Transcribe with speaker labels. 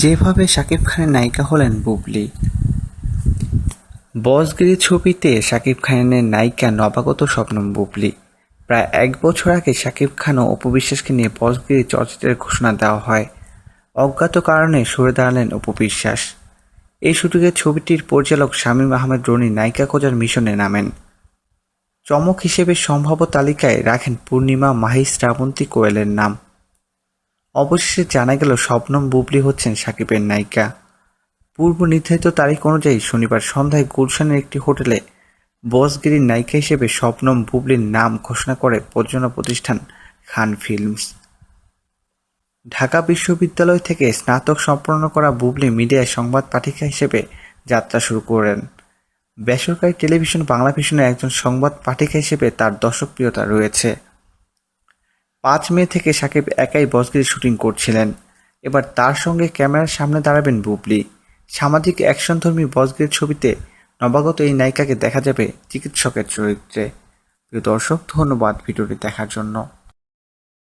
Speaker 1: যেভাবে শাকিব খানের নায়িকা হলেন বুবলি। বসগিরি ছবিতে শাকিব খানের নায়িকা নবাগত স্বপ্নম বুবলি। প্রায় এক বছর আগে শাকিব খান ও অপু বিশ্বাসকে নিয়ে বসগিরি চলচ্চিত্রের ঘোষণা দেওয়া হয়। অজ্ঞাত কারণে সরে দাঁড়ালেন অপু বিশ্বাস। এই শুটিংয়ে ছবিটির পরিচালক শামীম আহমেদ রনি নায়িকা খোঁজার মিশনে নামেন। চমক হিসেবে সম্ভাব্য তালিকায় রাখেন পূর্ণিমা মাহি শ্রাবন্তী কোয়েলের নাম। অবশেষে জানা গেল শবনম বুবলি হচ্ছেন সাকিবের নায়িকা। পূর্ব নির্ধারিত তারিখ অনুযায়ী শনিবার সন্ধ্যায় গুলশানের একটি হোটেলে বসগিরির নায়িকা হিসেবে শবনম বুবলির নাম ঘোষণা করে প্রযোজনা প্রতিষ্ঠান খান ফিল্মস। ঢাকা বিশ্ববিদ্যালয় থেকে স্নাতক সম্পন্ন করা বুবলি মিডিয়ায় সংবাদ পাঠিকা হিসেবে যাত্রা শুরু করেন। বেসরকারি টেলিভিশন বাংলা ভিশনের একজন সংবাদ পাঠিকা হিসেবে তার দর্শকপ্রিয়তা রয়েছে। পাঁচ মে থেকে সাকিব একাই বসগিরি শুটিং করছিলেন। এবার তার সঙ্গে ক্যামেরার সামনে দাঁড়াবেন বুবলি। সামাজিক অ্যাকশনধর্মী বসগিরির ছবিতে নবাগত এই নায়িকাকে দেখা যাবে চিকিৎসকের চরিত্রে। প্রিয় দর্শক, ধন্যবাদ ভিডিওটি দেখার জন্য।